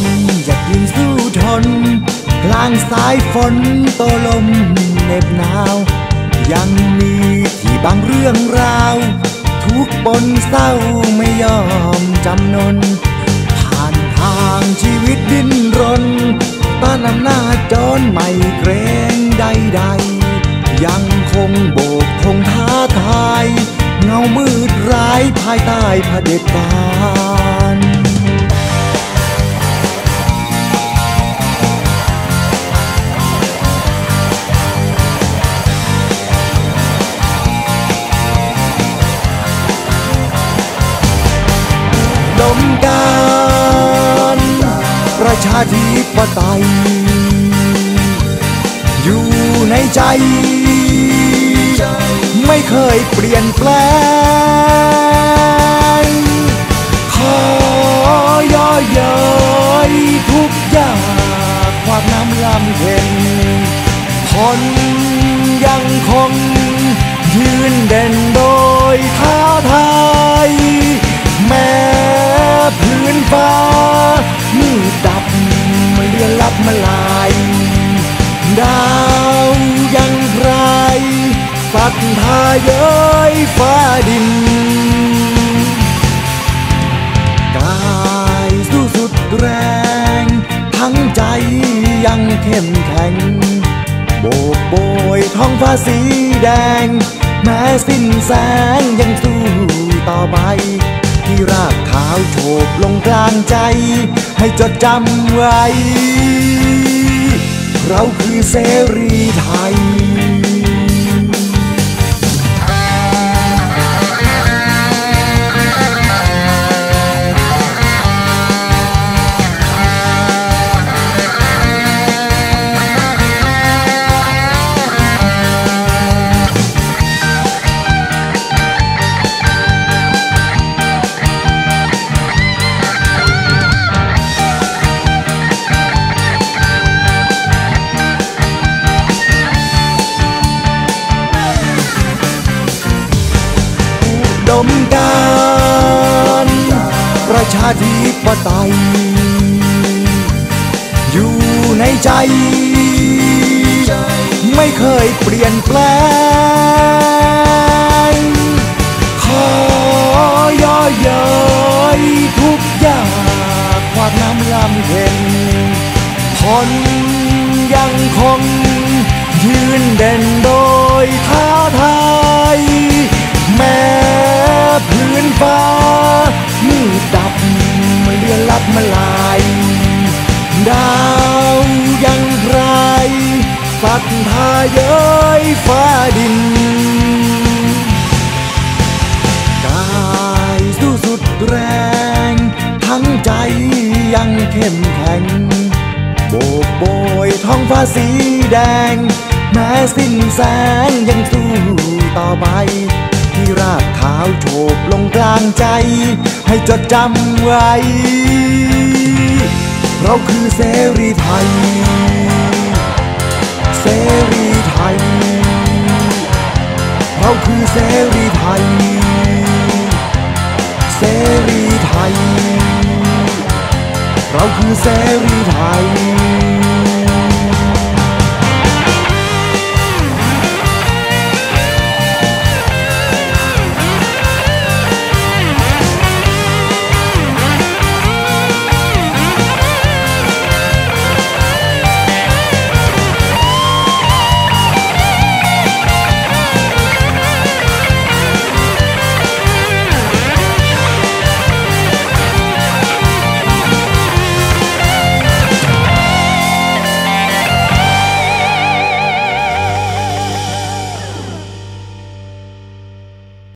นอยากยืนสู้ทน กลางสายฝนโตลมเหน็บหนาว ยังมีที่บางเรื่องราว ทุกปนเศร้าไม่ยอมจำนน ผ่านทางชีวิตดิ้นรนต้านอำนาจจนไม่เกรงใดๆ ยังคงโบกธงท้าทาย เงามืดร้ายภายใต้เผด็จการ ชาธิปไตย อยู่ในใจ ไม่เคยเปลี่ยนแปลง ขอย่อเย้ยทุกอย่างความน้ำลำเค็นคนยังคง ยืนเด่นโดยท้าทาย แม้พื้นฟ้า มาลาย ดาวยังไรสัทธาเย้ยฟ้าดิน กายสู้สุดแรง ทั้งใจยังเข้มแข็ง โบกโบยท้องฟ้าสีแดง แม้สิ้นแสงยังสู้ต่อไปที่รากาวโฉบลงกลางใจ ให้จดจำไว้ เราคือเสรีไทย มการประชาธิปไตย อยู่ในใจ ไม่เคยเปลี่ยนแปลง สัทธาเย้ยฟ้าดิน กายสู้สุดแรง ทั้งใจยังเข้มแข็ง โบกโบยท้องฟ้าสีแดง แม้สิ้นแสงยังสู้ต่อไป ที่รากขาวโฉบลงกลางใจ ให้จดจำไว้ เราคือเสรีไทย เราคือเสรีไทย เสรีไทย เราคือเสรีไทย